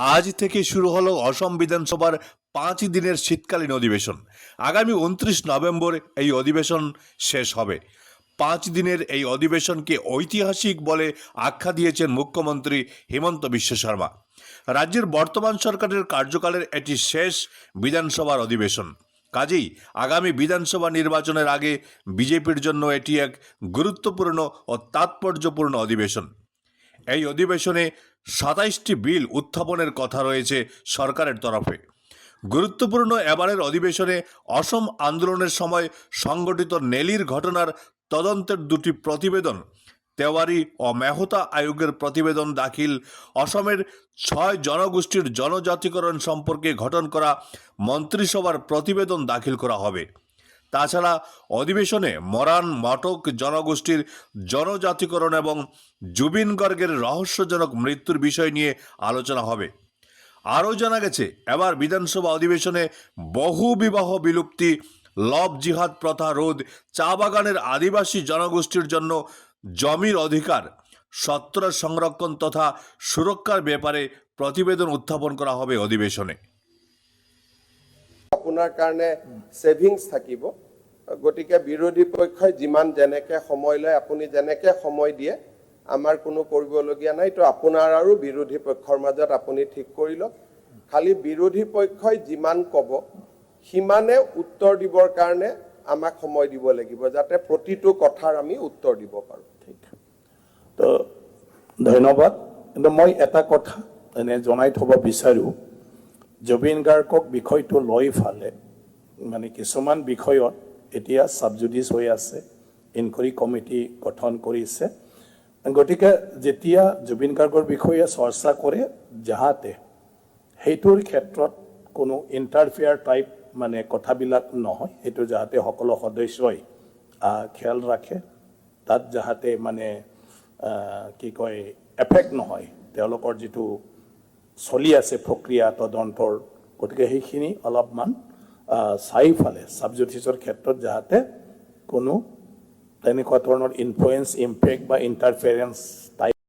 আজ থেকে শুরু হলো অসম বিধানসভার পাঁচ দিনের শীতকালীন অধিবেশন। আগামী উনত্রিশ নভেম্বর এই অধিবেশন শেষ হবে। পাঁচ দিনের এই অধিবেশনকে ঐতিহাসিক বলে আখ্যা দিয়েছেন মুখ্যমন্ত্রী হিমন্ত বিশ্ব শর্মা। রাজ্যের বর্তমান সরকারের কার্যকালের এটি শেষ বিধানসভার অধিবেশন। কাজেই আগামী বিধানসভা নির্বাচনের আগে বিজেপির জন্য এটি এক গুরুত্বপূর্ণ ও তাৎপর্যপূর্ণ অধিবেশন। এই অধিবেশনে সাতাইশটি বিল উত্থাপনের কথা রয়েছে সরকারের তরফে। গুরুত্বপূর্ণ এবারের অধিবেশনে অসম আন্দোলনের সময় সংগঠিত নেলির ঘটনার তদন্তের দুটি প্রতিবেদন, তেওয়ারি ও মেহতা আয়োগের প্রতিবেদন দাখিল, অসমের ছয় জনগোষ্ঠীর জনজাতিকরণ সম্পর্কে গঠন করা মন্ত্রিসভার প্রতিবেদন দাখিল করা হবে। তাছাড়া অধিবেশনে মরান মাটক জনগোষ্ঠীর জনজাতিকরণ এবং জুবিন গর্গের রহস্যজনক মৃত্যুর বিষয় নিয়ে আলোচনা হবে। আরও জানা গেছে, এবার বিধানসভা অধিবেশনে বহু বিবাহ বিলুপ্তি, লব জিহাদ প্রথা রোধ, চা বাগানের আদিবাসী জনগোষ্ঠীর জন্য জমির অধিকার সত্র সংরক্ষণ তথা সুরক্ষার ব্যাপারে প্রতিবেদন উত্থাপন করা হবে অধিবেশনে। আপোনাৰ কাৰণে ছেভিংছ থাকিব। গতিকে বিৰোধী পক্ষই যিমান যেনেকে সময় লয় আপুনি যেনেকে সময় দিয়ে আমাৰ কোনো কৰিবলগীয়া নাই। তো আপোনাৰ আৰু বিৰোধী পক্ষৰ মাজত আপুনি ঠিক কৰি লওক। খালি বিৰোধী পক্ষই যিমান ক'ব সিমানে উত্তৰ দিবৰ কাৰণে আমাক সময় দিব লাগিব যাতে প্ৰতিটো কথাৰ আমি উত্তৰ দিব পাৰোঁ। তো ধন্যবাদ। কিন্তু মই এটা কথা এনে জনাই থ'ব বিচাৰোঁ। জুবিন গাৰ্গক বিষয়টো লৈ ফালে মানে কিছুমান বিষয়ত এতিয়া ছাবজুডিচ হৈ আছে ইনকুৱাৰী কমিটি গঠন কৰিছে। গতিকে যেতিয়া জুবিন গাৰ্গৰ বিষয়ে চৰ্চা কৰে, যাহাতে সেইটোৰ ক্ষেত্ৰত কোনো ইণ্টাৰফেয়াৰ টাইপ মানে কথাবিলাক নহয়, সেইটো যাতে সকলো সদস্যই খেয়াল ৰাখে। তাত যাহাতে মানে কি কয় এফেক্ট নহয়, তেওঁলোকৰ যিটো চলি আছে প্ৰক্ৰিয়া, তদন্তৰ। গতিকে সেইখিনি অলপমান চাৰিওফালে ছাবজুডিচৰ ক্ষেত্ৰত যাহাতে কোনো তেনেকুৱা ধৰণৰ ইনফ্লুৱেঞ্চ ইম্পেক্ট বা ইণ্টাৰফেৰেঞ্চ টাইপ